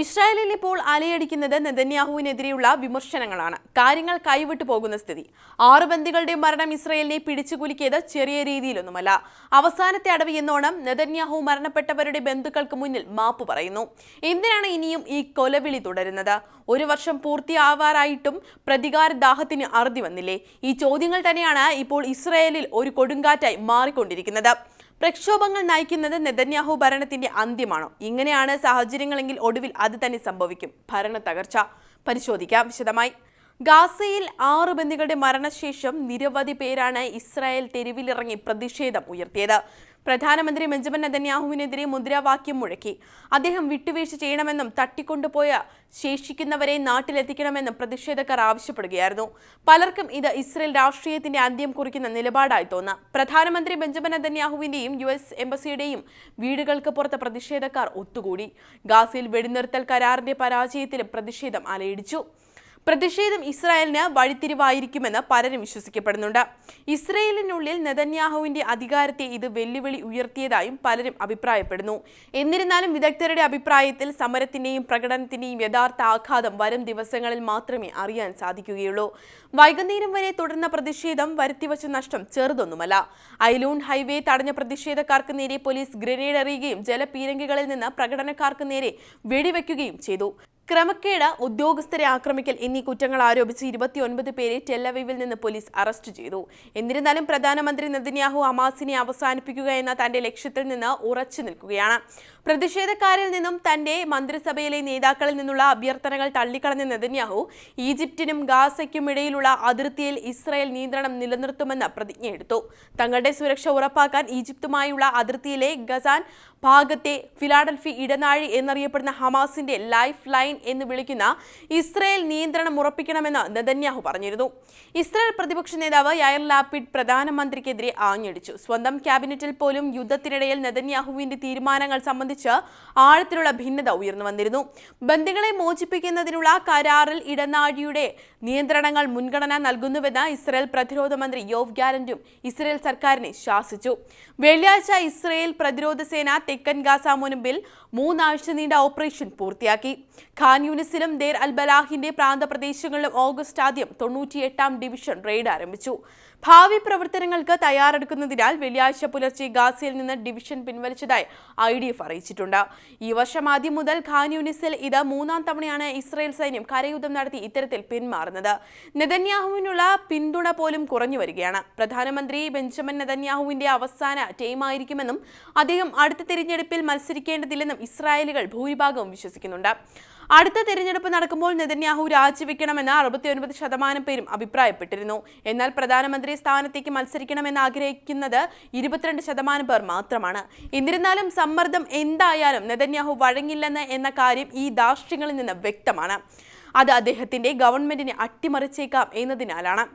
ഇസ്രായേലിൽ ഇപ്പോൾ അലയടിക്കുന്നത് നെതന്യാഹുവിനെതിരെയുള്ള വിമർശനങ്ങളാണ്. കാര്യങ്ങൾ കൈവിട്ടു പോകുന്ന സ്ഥിതി. ആറ് ബന്ദികളുടെ മരണം ഇസ്രായേലിനെ പിടിച്ചുകുലുക്കിയത് ചെറിയ രീതിയിലൊന്നുമല്ല. അവസാനത്തെ അടവ് എന്നോണം നെതന്യാഹു മരണപ്പെട്ടവരുടെ ബന്ധുക്കൾക്ക് മുന്നിൽ മാപ്പ് പറയുന്നു. എന്തിനാണ് ഇനിയും ഈ കൊലവിളി തുടരുന്നത്? ഒരു വർഷം പൂർത്തിയാവാറായിട്ടും പ്രതികാര ദാഹത്തിന് അറുതി വന്നില്ലേ? ഈ ചോദ്യങ്ങൾ തന്നെയാണ് ഇപ്പോൾ ഇസ്രായേലിൽ ഒരു കൊടുങ്കാറ്റായി മാറിക്കൊണ്ടിരിക്കുന്നത്. പ്രക്ഷോഭങ്ങൾ നയിക്കുന്നത് നെതന്യാഹു ഭരണത്തിന്റെ അന്ത്യമാണോ? ഇങ്ങനെയാണ് സാഹചര്യങ്ങളെങ്കിൽ ഒടുവിൽ അത് തന്നെ സംഭവിക്കും. ഭരണ തകർച്ച. പരിശോധിക്കാം. വിശദമായി. ഗാസയിൽ ആറ് ബന്ദികളുടെ മരണശേഷം നിരവധി പേരാണ് ഇസ്രായേൽ തെരുവിലിറങ്ങി പ്രതിഷേധം ഉയർത്തിയത്. പ്രധാനമന്ത്രി ബെഞ്ചമിൻ നെതന്യാഹുവിനെതിരെ മുദ്രാവാക്യം മുഴക്കി. അദ്ദേഹം വിട്ടുവീഴ്ച ചെയ്യണമെന്നും തട്ടിക്കൊണ്ടുപോയ ശേഷിക്കുന്നവരെ നാട്ടിലെത്തിക്കണമെന്നും പ്രതിഷേധക്കാർ ആവശ്യപ്പെടുകയായിരുന്നു. പലർക്കും ഇത് ഇസ്രയേൽ രാഷ്ട്രീയത്തിന്റെ അന്ത്യം കുറിക്കുന്ന നിലപാടായി തോന്നാം. പ്രധാനമന്ത്രി ബെഞ്ചമിൻ നെതന്യാഹുവിന്റെയും യു എസ് എംബസിയുടെയും വീടുകൾക്ക് പുറത്ത് പ്രതിഷേധക്കാർ ഒത്തുകൂടി. ഗാസയിൽ വെടിനിർത്തൽ കരാറിന്റെ പരാജയത്തിലും പ്രതിഷേധം അലയിടിച്ചു. പ്രതിഷേധം ഇസ്രായേലിന് വഴിത്തിരിവായിരിക്കുമെന്ന് പലരും വിശ്വസിക്കപ്പെടുന്നുണ്ട്. ഇസ്രായേലിനുള്ളിൽ നെതന്യാഹുവിന്റെ അധികാരത്തെ ഇത് വെല്ലുവിളി ഉയർത്തിയതായും പലരും അഭിപ്രായപ്പെടുന്നു. എന്നിരുന്നാലും വിദഗ്ധരുടെ അഭിപ്രായത്തിൽ സമരത്തിന്റെയും പ്രകടനത്തിന്റെയും യഥാർത്ഥ ആഘാതം വരും ദിവസങ്ങളിൽ മാത്രമേ അറിയാൻ സാധിക്കുകയുള്ളൂ. വൈകുന്നേരം വരെ തുടർന്ന പ്രതിഷേധം വരുത്തിവച്ച നഷ്ടം ചെറുതൊന്നുമല്ല. ഐലൂൺ ഹൈവേ തടഞ്ഞ പ്രതിഷേധക്കാർക്ക് നേരെ പോലീസ് ഗ്രനേഡ് എറിയുകയും ജലപീരങ്കികളിൽ നിന്ന് പ്രകടനക്കാർക്ക് നേരെ വെടിവെക്കുകയും ചെയ്തു. ക്രമക്കേട് ഉദ്യോഗസ്ഥരെ ആക്രമിക്കൽ എന്നീ കുറ്റങ്ങൾ ആരോപിച്ച് ഇരുപത്തിയൊൻപത് പേരെ ടെല്ലവീവിൽ നിന്ന് പോലീസ് അറസ്റ്റ് ചെയ്തു. എന്നിരുന്നാലും പ്രധാനമന്ത്രി നെതന്യാഹു അമാസിനെ അവസാനിപ്പിക്കുക എന്ന തന്റെ ലക്ഷ്യത്തിൽ നിന്ന് ഉറച്ചു നിൽക്കുകയാണ്. പ്രതിഷേധക്കാരിൽ നിന്നും തന്റെ മന്ത്രിസഭയിലെ നേതാക്കളിൽ നിന്നുള്ള അഭ്യർത്ഥനകൾ തള്ളിക്കളഞ്ഞ നെതന്യാഹു ഈജിപ്തിനും ഗാസയ്ക്കും ഇടയിലുള്ള അതിർത്തിയിൽ ഇസ്രായേൽ നിയന്ത്രണം നിലനിർത്തുമെന്ന് പ്രതിജ്ഞയെടുത്തു. തങ്ങളുടെ സുരക്ഷ ഉറപ്പാക്കാൻ ഈജിപ്തുമായുള്ള അതിർത്തിയിലെ ഗസാൻ ഭാഗത്തെ ഫിലാഡൽഫി ഇടനാഴി എന്നറിയപ്പെടുന്ന ഹമാസിന്റെ ലൈഫ് ലൈൻ എന്ന് വിളിക്കുന്ന ഇസ്രയേൽ നിയന്ത്രണം ഉറപ്പിക്കണമെന്ന് നെതന്യാഹു പറഞ്ഞിരുന്നു. ഇസ്രയേൽ പ്രതിപക്ഷ നേതാവ് യയർ ലാപ്പിഡ് പ്രധാനമന്ത്രിക്കെതിരെ ആഞ്ഞടിച്ചു. സ്വന്തം ക്യാബിനറ്റിൽ പോലും യുദ്ധത്തിനിടയിൽ നെതന്യാഹുവിന്റെ തീരുമാനങ്ങൾ സംബന്ധിച്ച് ആഴത്തിലുള്ള ഭിന്നത ഉയർന്നു വന്നിരുന്നു. ബന്ദികളെ മോചിപ്പിക്കുന്നതിനുള്ള കരാറിൽ ഇടനാഴിയുടെ നിയന്ത്രണങ്ങൾ മുൻഗണന നൽകുന്നുവെന്ന് ഇസ്രയേൽ പ്രതിരോധ മന്ത്രി യോവ് ഗ്യാരന്റും ഇസ്രയേൽ സർക്കാരിനെ ശാസിച്ചു. വെള്ളിയാഴ്ച ഇസ്രയേൽ പ്രതിരോധ സേന തെക്കൻ ഗാസ മുൻപിൽ മൂന്നാഴ്ച നീണ്ട ഓപ്പറേഷൻ പൂർത്തിയാക്കി. ഖാൻ യൂണിസിലും ദേർ അൽബലാഹിന്റെ പ്രാന്തപ്രദേശങ്ങളിലും ഓഗസ്റ്റ് ആദ്യം തൊണ്ണൂറ്റിയെട്ടാം ഡിവിഷൻ റെയ്ഡ് ആരംഭിച്ചു. ഭാവി പ്രവർത്തനങ്ങൾക്ക് തയ്യാറെടുക്കുന്നതിനാൽ വെള്ളിയാഴ്ച പുലർച്ചെ ഗാസയിൽ നിന്ന് ഡിവിഷൻ പിൻവലിച്ചതായി ഐ ഡി എഫ് അറിയിച്ചിട്ടുണ്ട്. ഈ വർഷം ആദ്യം മുതൽ ഖാൻ യൂണിസിൽ ഇത് മൂന്നാം തവണയാണ് ഇസ്രായേൽ സൈന്യം കരയുദ്ധം നടത്തി ഇത്തരത്തിൽ പിന്മാറുന്നത്. നെതന്യാഹുവിനുള്ള പിന്തുണ പോലും കുറഞ്ഞു വരികയാണ്. പ്രധാനമന്ത്രി ബെഞ്ചമിൻ നെതന്യാഹുവിന്റെ അവസാന ടീമായിരിക്കുമെന്നും അദ്ദേഹം അടുത്ത തിരഞ്ഞെടുപ്പിൽ മത്സരിക്കേണ്ടതില്ലെന്നും ഇസ്രായേലുകൾ ഭൂരിഭാഗവും വിശ്വസിക്കുന്നുണ്ട്. അടുത്ത തിരഞ്ഞെടുപ്പ് നടക്കുമ്പോൾ നെതന്യാഹു രാജിവെക്കണമെന്ന് അറുപത്തിയൊൻപത് ശതമാനം പേരും അഭിപ്രായപ്പെട്ടിരുന്നു. എന്നാൽ പ്രധാനമന്ത്രി സ്ഥാനത്തേക്ക് മത്സരിക്കണമെന്ന് ആഗ്രഹിക്കുന്നത് ഇരുപത്തിരണ്ട് ശതമാനം പേർ മാത്രമാണ്. എന്നിരുന്നാലും സമ്മർദ്ദം എന്തായാലും നെതന്യാഹു വഴങ്ങില്ലെന്ന് എന്ന കാര്യം ഈ ദാർഷ്ട്യങ്ങളിൽ നിന്ന് വ്യക്തമാണ്. അത് അദ്ദേഹത്തിന്റെ ഗവൺമെന്റിനെ അട്ടിമറിച്ചേക്കാം എന്നതിനാലാണ്.